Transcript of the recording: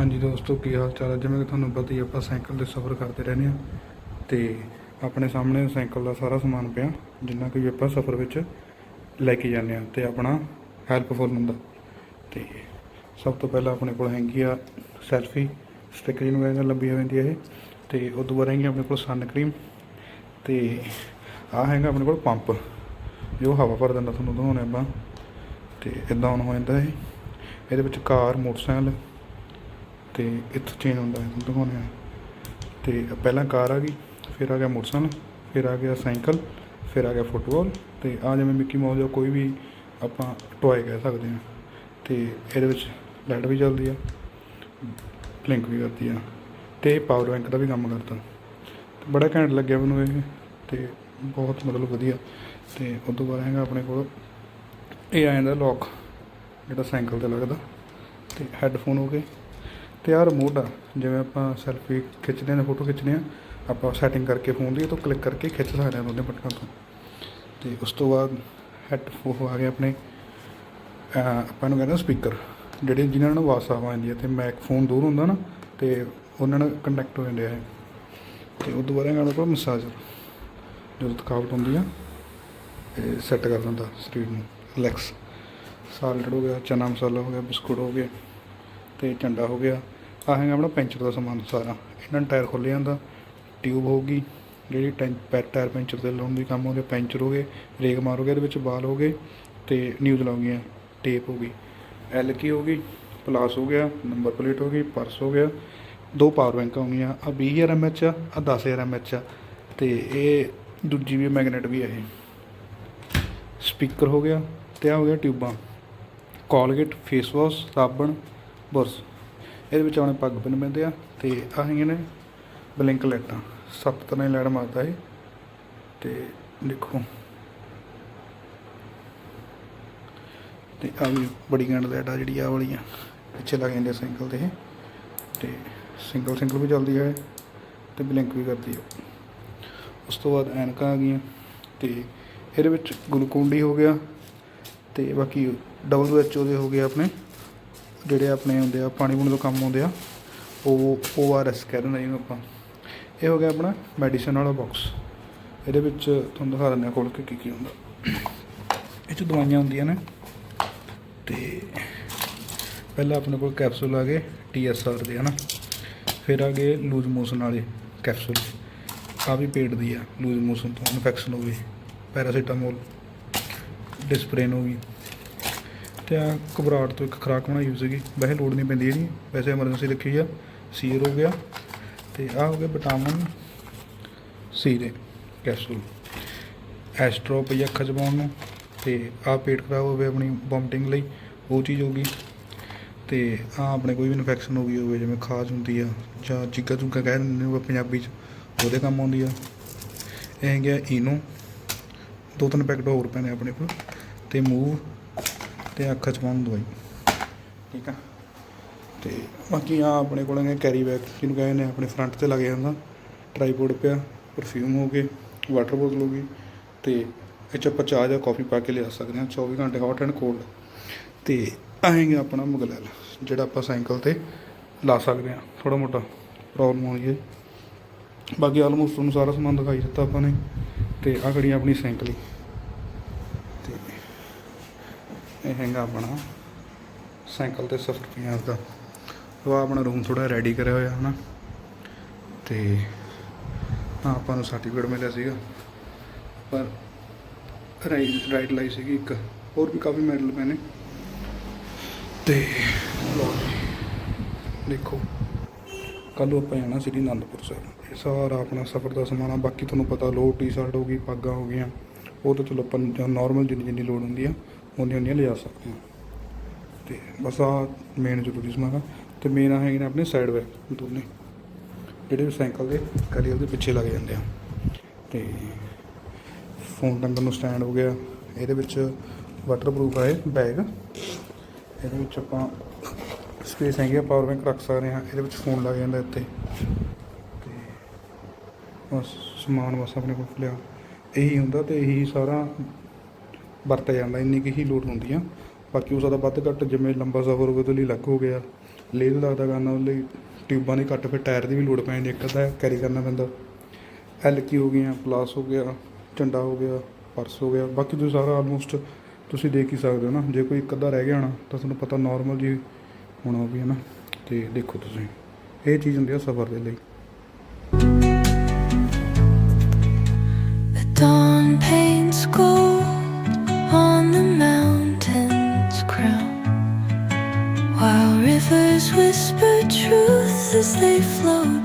ਹਾਂਜੀ ਦੋਸਤੋ, ਕੀ ਹਾਲ ਚਾਲ ਹੈ ਜਿਵੇਂ ਕਿ ਤੁਹਾਨੂੰ ਪਤਾ ਹੀ ਆਪਾਂ ਸਾਈਕਲ ਤੇ ਸਫ਼ਰ ਕਰਦੇ ਰਹਿੰਦੇ ਹਾਂ ਤੇ ਆਪਣੇ ਸਾਹਮਣੇ ਸਾਈਕਲ ਦਾ ਸਾਰਾ ਸਮਾਨ ਪਿਆ, ਜਿੰਨਾ ਕਿ ਆਪਾਂ ਸਫ਼ਰ ਵਿੱਚ ਲੈ ਕੇ ਜਾਂਦੇ ਹਾਂ ਤੇ ਆਪਣਾ ਹੈਲਪਫੁਲ ਹੁੰਦਾ। ਤੇ ਸਭ ਤੋਂ ਪਹਿਲਾਂ ਆਪਣੇ ਕੋਲ ਹੈਗੀ ਆ ਸੈਲਫੀ ਸਟਿੱਕ ਜਿਹਨੂੰ ਕਹਿੰਦੇ ਲੰਬੀ ਹੋ ਜਾਂਦੀ ਹੈ ਇਹ। ਤੇ ਉਸ ਤੋਂ ਬਾਅਦ ਹੈਗੀ ਆਪਣੇ ਕੋਲ ਸਨ ਕਰੀਮ ਤੇ ਆ ਹੈਗਾ ਆਪਣੇ ਕੋਲ ਪੰਪ ਜੋ ਹਵਾ ਭਰ ਦਿੰਦਾ, ਤੁਹਾਨੂੰ ਦਿਖਾਉਂਦੇ ਆਪਾਂ। ਤੇ ਇਦਾਂ on ਹੋ ਜਾਂਦਾ ਇਹ। ਇਹਦੇ ਵਿੱਚ ਕਾਰ, ਮੋਟਰਸਾਈਕਲ ਤੇ ਇੱਥੋਂ ਚੇਂਜ ਹੁੰਦਾ ਹੈ ਤੁਹਾਨੂੰ ਦਿਖਾਉਂਦੇ ਹਾਂ। ਤੇ ਪਹਿਲਾਂ ਕਾਰ ਆ ਗਈ, ਫਿਰ ਆ ਗਿਆ ਮੋਟਰਸਾਈਕਲ, ਫਿਰ ਆ ਗਿਆ ਸਾਈਕਲ, ਫਿਰ ਆ ਗਿਆ ਫੁੱਟਬਾਲ ਤੇ ਆ ਜਿਵੇਂ ਮਿੱਕੀ ਮਾਊਸ ਜਾਂ ਕੋਈ ਵੀ ਆਪਾਂ ਟੋਏ ਕਹਿ ਸਕਦੇ ਹਾਂ। ਤੇ ਇਹਦੇ ਵਿੱਚ ਲਾਈਟ ਵੀ ਚੱਲਦੀ ਆ ਬਲਿੰਕ ਵੀ ਕਰਦੀ ਆ ਤੇ ਪਾਵਰ ਬੈਂਕ ਦਾ ਵੀ ਕੰਮ ਕਰਦਾ। ਤੇ ਬੜਾ ਘੈਂਟ ਲੱਗਿਆ ਮੈਨੂੰ ਇਹ ਤੇ ਬਹੁਤ ਮਤਲਬ ਵਧੀਆ। ਤੇ ਉਸ ਤੋਂ ਬਾਅਦ ਹੈਗਾ ਆਪਣੇ ਕੋਲ ਇਹ ਆ ਜਾਂਦਾ ਲੋਕ ਜਿਹੜਾ ਸਾਈਕਲ ਤੇ ਲੱਗਦਾ ਤੇ ਹੈੱਡਫੋਨ ਹੋ ਗਏ। ਤੇ ਆਹ ਰਿਮੋਟ ਆ। ਜਿਵੇਂ ਆਪਾਂ ਸੈਲਫੀ ਖਿੱਚਦੇ ਹਾਂ ਫੋਟੋ ਖਿੱਚਦੇ ਹਾਂ, ਆਪਾਂ ਸੈਟਿੰਗ ਕਰਕੇ ਫੋਨ ਦੀ ਇਹ ਤੋਂ ਕਲਿੱਕ ਕਰਕੇ ਖਿੱਚ ਸਕਦੇ ਹਾਂ ਦੋਨੇ ਬਟਨਾਂ ਤੋਂ। ਤੇ ਉਸ ਤੋਂ ਬਾਅਦ ਹੈੱਡਫੋਨ ਆ ਗਏ ਆਪਣੇ ਆਪਾਂ ਨੂੰ ਕਹਿੰਦੇ ਸਪੀਕਰ ਜਿਹੜੇ ਜਿਨ੍ਹਾਂ ਨਾਲ ਆਵਾਜ਼ ਆ ਜਾਂਦੀ ਹੈ ਤੇ ਮੈਕ ਫੋਨ ਦੂਰ ਹੁੰਦਾ ਨਾ, ਤੇ ਉਹਨਾਂ ਨਾਲ ਕੰਟੈਕਟ ਹੋ ਜਾਂਦੇ ਆ ਇਹ। ਤੇ ਉਸ ਤੋਂ ਬਾਅਦ ਹੈਗਾ ਆਪਣੇ ਕੋਲ ਮਸਾਜਰ ਜਦੋਂ ਥਕਾਵਟ ਹੁੰਦੀ ਆ, ਇਹ ਸੈੱਟ ਕਰ ਦਿੰਦਾ ਸਰੀਰ ਨੂੰ। ਰਿਲੈਕਸ ਸਾਲਡ ਹੋ ਗਿਆ, ਚਨਾ ਮਸਾਲਾ ਹੋ ਗਿਆ, ਬਿਸਕੁਟ ਹੋ ਗਏ, ਤੇ ਝੰਡਾ ਹੋ ਗਿਆ। ਆਹ ਹੈਗਾ ਆਪਣਾ ਪੈਂਚਰ ਦਾ ਸਮਾਨ ਸਾਰਾ। ਇਹਨਾਂ ਨੂੰ ਟਾਇਰ ਖੁੱਲ੍ਹ ਜਾਂਦਾ, ਟਿਊਬ ਹੋਊਗੀ, ਜਿਹੜੀ ਟੈਂ, ਪੈ, ਟਾਇਰ ਪੈਂਚਰ ਤੇ ਲਾਉਣ ਦੀ ਕੰਮ ਹੋ ਗਿਆ ਪੈਂਚਰ ਹੋ ਗਏ ਰੇਗ ਮਾਰ ਹੋ ਗਿਆ, ਇਹਦੇ ਵਿੱਚ ਬਾਲ ਹੋ ਗਏ ਤੇ ਨਿਊਜ਼ ਲਾਉਂਗੀਆਂ ਟੇਪ ਹੋ ਗਈ। ਐਲ ਕੀ ਹੋ ਗਈ, ਪਲਾਸ ਹੋ ਗਿਆ, ਨੰਬਰ ਪਲੇਟ ਹੋ ਗਈ, ਪਰਸ ਹੋ ਗਿਆ, ਦੋ ਪਾਵਰ ਬੈਂਕਾਂ ਹੋ ਗਈਆਂ ਆ 20000 ਐਮਐਚ ਆ ਆ 10000 ਐਮਐਚ ਆ, ਤੇ ਇਹ ਦੂਜੀ ਵੀ ਮੈਗਨੇਟ ਵੀ ਆ ਇਹ। ਸਪੀਕਰ ਹੋ ਗਿਆ ਤੇ ਆ ਹੋ ਗਿਆ ਟਿਊਬਾਂ। ਕੋਲਗੇਟ, ਫੇਸ ਵਾਸ਼, ਸਾਬਣ, ਬੁਰਸ਼। ਇਹਦੇ ਵਿੱਚ ਆਪਣੇ ਪੱਗ ਬੰਨ ਪੈਂਦੇ ਆ ਤੇ ਆਹ ਹੈਗੀਆਂ ਨੇ ਬਲਿੰਕ ਲਾਈਟਾਂ, ਸੱਤ ਤਰ੍ਹਾਂ ਦੀ ਲਾਈਟ ਮਾਰਦਾ ਇਹ। ਤੇ ਦੇਖੋ। ਤੇ ਆ ਵੀ ਬੜੀ ਗੰਡ ਲਾਈਟ ਆ ਜਿਹੜੀ ਆ ਵਾਲੀਆਂ, ਪਿੱਛੇ ਲੱਗ ਜਾਂਦੇ ਸਿੰਗਲ ਤੇ ਇਹ। ਤੇ ਸਿੰਗਲ ਸਿੰਗਲ ਵੀ ਚੱਲਦੀ ਹੈ ਤੇ ਬਲਿੰਕ ਵੀ ਕਰਦੀ ਹੈ ਉਸ ਤੋਂ ਬਾਅਦ ਐਨਕਾਂ ਆ ਗਈਆਂ ਤੇ ਇਹਦੇ ਵਿੱਚ ਗਲੂਕੋਨ ਡੀ ਹੋ ਗਿਆ ਤੇ ਬਾਕੀ ਡਬਲਯੂ ਐਚ ਓ ਦੇ ਹੋ ਗਏ ਆਪਣੇ। ਜਿਹੜੇ ਆਪਣੇ ਹੁੰਦੇ ਆ, ਪਾਣੀ ਪੂਣੀ ਤੋਂ ਕੰਮ ਆਉਂਦੇ ਆ, ਉਹ ਓ ਆਰ ਐਸ ਕਹਿ ਦਿੰਦੇ ਜਿਹਨੂੰ ਆਪਾਂ। ਇਹ ਹੋ ਗਿਆ ਆਪਣਾ ਮੈਡੀਸਨ ਵਾਲਾ ਬਾਕਸ ਇਹਦੇ ਵਿੱਚ ਤੁਹਾਨੂੰ ਦਿਖਾ ਦਿੰਦੇ ਆ ਖੋਲ ਕੇ ਕੀ ਕੀ ਹੁੰਦਾ। ਇਹ ਚ ਦਵਾਈਆਂ ਹੁੰਦੀਆਂ ਨੇ। ਤੇ ਪਹਿਲਾਂ ਆਪਣੇ ਕੋਲ ਕੈਪਸੂਲ ਆ ਗਏ ਟੀ ਐਸ ਆਰ ਦੇ, ਹਨਾ। ਫਿਰ ਆ ਗਏ ਲੂਜ਼ ਮੋਸ਼ਨ ਵਾਲੇ ਕੈਪਸੂਲ ਆ ਵੀ ਪੇਟ ਦੀ ਆ ਲੂਜ਼ ਮੋਸ਼ਨ ਤੋਂ ਇਨਫੈਕਸ਼ਨ ਹੋ ਗਈ ਪੈਰਾਸੀਟਾਮੋਲ ਡਿਸਪ੍ਰੇਨ ਹੋ ਗਈ। ਤੇ ਆ ਘਬਰਾਹਟ ਤੋਂ ਇੱਕ ਖੁਰਾਕ ਬਣਾਈ ਹੋਈ ਸੀਗੀ। ਵੈਸੇ ਲੋੜ ਨਹੀਂ ਪੈਂਦੀ ਇਹਦੀ। ਵੈਸੇ ਐਮਰਜੈਂਸੀ ਰੱਖੀ ਆ। ਸੀਰ ਹੋ ਗਿਆ। ਤੇ ਆ ਹੋ ਗਿਆ ਵਿਟਾਮਿਨ ਸੀ ਦੇ ਕੈਪਸੂਲ ਐਸਟ੍ਰੋ ਪਈ ਅੱਖਾਂ 'ਚ ਨੂੰ। ਤੇ ਆ ਪੇਟ ਖਰਾਬ ਹੋਵੇ ਆਪਣੀ ਵੋਮਟਿੰਗ ਲਈ, ਉਹ ਚੀਜ਼ ਹੋ ਗਈ। ਤੇ ਆ ਆਪਣੇ ਕੋਈ ਵੀ ਇਨਫੈਕਸ਼ਨ ਹੋ ਗਈ ਹੋਵੇ, ਜਿਵੇਂ ਖਾਜ ਹੁੰਦੀ ਆ, ਜਾਂ ਚੀਕਾ ਚੁੰਕਾ ਕਹਿ ਦਿੰਦੇ ਨੇ ਪੰਜਾਬੀ 'ਚ, ਉਹਦੇ ਕੰਮ ਆਉਂਦੀ ਆ। ਇਹ ਹੈਗਾ ਇਨੋ ਦੋ ਤਿੰਨ ਪੈਕਟ ਹੋਰ ਪੈਣੇ ਨੇ ਆਪਣੇ ਕੋਲ। ਤੇ ਮੂਵ ਤੇ ਅੱਖਾਂ 'ਚ ਪਾਉਣ ਦਵਾਈ ਠੀਕ ਆ? ਤੇ ਬਾਕੀ ਆ ਆਪਣੇ ਕੋਲ ਹੈਗਾ ਕੈਰੀ ਬੈਗ ਜਿਹਨੂੰ ਕਹਿੰਦੇ ਨੇ ਆਪਣੇ ਫਰੰਟ ਤੇ ਲੱਗ ਜਾਂਦਾ। ਟ੍ਰਾਈਪੋਡ ਪਿਆ ਪਰਫਿਊਮ ਹੋ ਗਏ ਵਾਟਰ ਬੋਤਲ ਹੋ ਗਈ ਤੇ ਇਹ 'ਚ ਆਪਾਂ ਚਾਹ ਜਾਂ ਕਾਫੀ ਪਾ ਕੇ ਲਿਆ ਸਕਦੇ ਹਾਂ। 24 ਘੰਟੇ ਹੌਟ ਐਂਡ ਕੋਲਡ ਤੇ ਆਏਗਾ ਆਪਣਾ ਮੁਗਲੈਲ, ਜਿਹੜਾ ਆਪਾਂ ਸਾਈਕਲ ਤੇ ਲਾ ਸਕਦੇ ਹਾਂ। ਥੋੜਾ ਮੋਟਾ ਪ੍ਰੋਬਲਮ ਹੋਈ ਹੈ। ਬਾਕੀ ਆਲਮੋਸਟ ਤੁਹਾਨੂੰ ਸਾਰਾ ਸਮਾਨ ਦਿਖਾਈ ਦਿੱਤਾ ਆਪਾਂ ਨੇ। ਤੇ ਆ ਖੜੀ ਆਪਣੀ ਸਾਈਕਲ ਹੀ ਤੇ ਇਹ ਹੈਗਾ ਆਪਣਾ, ਸਾਈਕਲ ਤੇ ਸਫ਼ਰ ਪੰਜਾਬ ਦਾ ਉਹ ਆਪਣਾ ਰੂਮ ਥੋੜਾ ਰੈਡੀ ਕਰਿਆ ਹੋਇਆ ਹਨਾ। ਤੇ ਹਾਂ ਆਪਾਂ ਨੂੰ ਸਰਟੀਫਿਕੇਟ ਮਿਲਿਆ ਸੀਗਾ। ਪਰ ਰਾਈਡ ਰਾਈਡ ਲਈ ਸੀਗੀ ਇੱਕ। ਹੋਰ ਵੀ ਕਾਫੀ ਮੈਡਲ ਪਏ ਨੇ। ਤੇ ਲਓ ਦੇਖੋ। ਕੱਲ੍ਹ ਆਪਾਂ ਜਾਣਾ ਸ੍ਰੀ ਅਨੰਦਪੁਰ ਸਾਹਿਬ। ਇਹ ਸਾਰਾ ਆਪਣਾ ਸਫ਼ਰ ਦਾ ਸਮਾਨ ਆ। ਬਾਕੀ ਤੁਹਾਨੂੰ ਪਤਾ ਲੋ ਟੀ ਸ਼ਰਟ ਹੋ ਗਈ, ਪੱਗਾਂ ਹੋ ਗਈਆਂ। ਉਹ ਤਾਂ ਚਲੋ ਆਪਾਂ ਨਾਰਮਲ ਜਿੰਨੀ ਜਿੰਨੀ ਲੋੜ ਹੁੰਦੀ ਆ। ਉਨੀ ਉਨੀਆਂ ਲਿਜਾ ਸਕਦੇ ਹਾਂ। ਤੇ ਬਸ ਆ ਮੇਨ ਜ਼ਰੂਰੀ ਸਮਾਨ ਆ। ਤੇ ਮੇਨ ਆ ਹੈਗੇ ਨੇ ਆਪਣੇ ਸਾਈਡ ਬੈਗ ਦੋਨੇ। ਜਿਹੜੇ ਸਾਈਕਲ ਦੇ ਕਰੀਅਰ ਦੇ ਪਿੱਛੇ ਲੱਗ ਜਾਂਦੇ ਆ। ਤੇ ਫੋਨ ਟੰਗਣ ਨੂੰ ਸਟੈਂਡ ਹੋ ਗਿਆ। ਇਹਦੇ ਵਿੱਚ ਵਾਟਰਪ੍ਰੂਫ ਹੈ ਬੈਗ ਇਹਦੇ ਵਿੱਚ ਆਪਾਂ ਸਪੇਸ ਹੈਗੀ ਆ ਪਾਵਰ ਬੈਂਕ ਰੱਖ ਸਕਦੇ ਹਾਂ। ਇਹਦੇ ਵਿੱਚ ਫੋਨ ਲੱਗ ਜਾਂਦਾ ਇੱਥੇ। ਤੇ ਬਸ ਸਮਾਨ ਬਸ ਆਪਣੇ ਕੋਲ ਲਿਆ। ਇਹੀ ਹੁੰਦਾ ਤੇ ਇਹੀ ਸਾਰਾ ਵਰਤਿਆ ਜਾਂਦਾ, ਇੰਨੀ ਕੁ ਹੀ ਲੋਡ ਹੁੰਦੀ ਆ। ਬਾਕੀ ਉਸ ਦਾ ਵੱਧ ਘੱਟ ਜਿਵੇਂ ਲੰਬਾ ਸਫ਼ਰ ਹੋਵੇ ਉਹਦੇ ਲਈ ਅਲੱਗ ਹੋ ਗਿਆ। ਲੇਹ ਲਦਾਖ ਦਾ ਕਰਨਾ, ਉਹਦੇ ਲਈ ਟਿਊਬਾਂ ਦੀ ਘੱਟ, ਫਿਰ ਟਾਇਰ ਦੀ ਵੀ ਲੋੜ ਪੈ ਜਾਂਦੀ ਇੱਕ ਅੱਧਾ ਕੈਰੀ ਕਰਨਾ ਪੈਂਦਾ। ਐਲ ਕੀ ਹੋ ਗਈਆਂ, ਪਲਾਸ ਹੋ ਗਿਆ, ਝੰਡਾ ਹੋ ਗਿਆ, ਪਰਸ ਹੋ ਗਿਆ। ਬਾਕੀ ਤੁਸੀਂ ਸਾਰਾ ਆਲਮੋਸਟ ਤੁਸੀਂ ਦੇਖ ਹੀ ਸਕਦੇ ਹੋ ਨਾ, ਜੇ ਕੋਈ ਇੱਕ ਅੱਧਾ ਰਹਿ ਗਿਆ ਹੋਣਾ, ਤਾਂ ਤੁਹਾਨੂੰ ਪਤਾ ਨਾਰਮਲ ਜੀ ਹੋਣਾ ਵੀ ਹੈ ਨਾ। ਤੇ ਦੇਖੋ ਤੁਸੀਂ, ਇਹ ਚੀਜ਼ ਹੁੰਦੀ ਆ ਸਫ਼ਰ ਦੇ ਲਈ। As they flow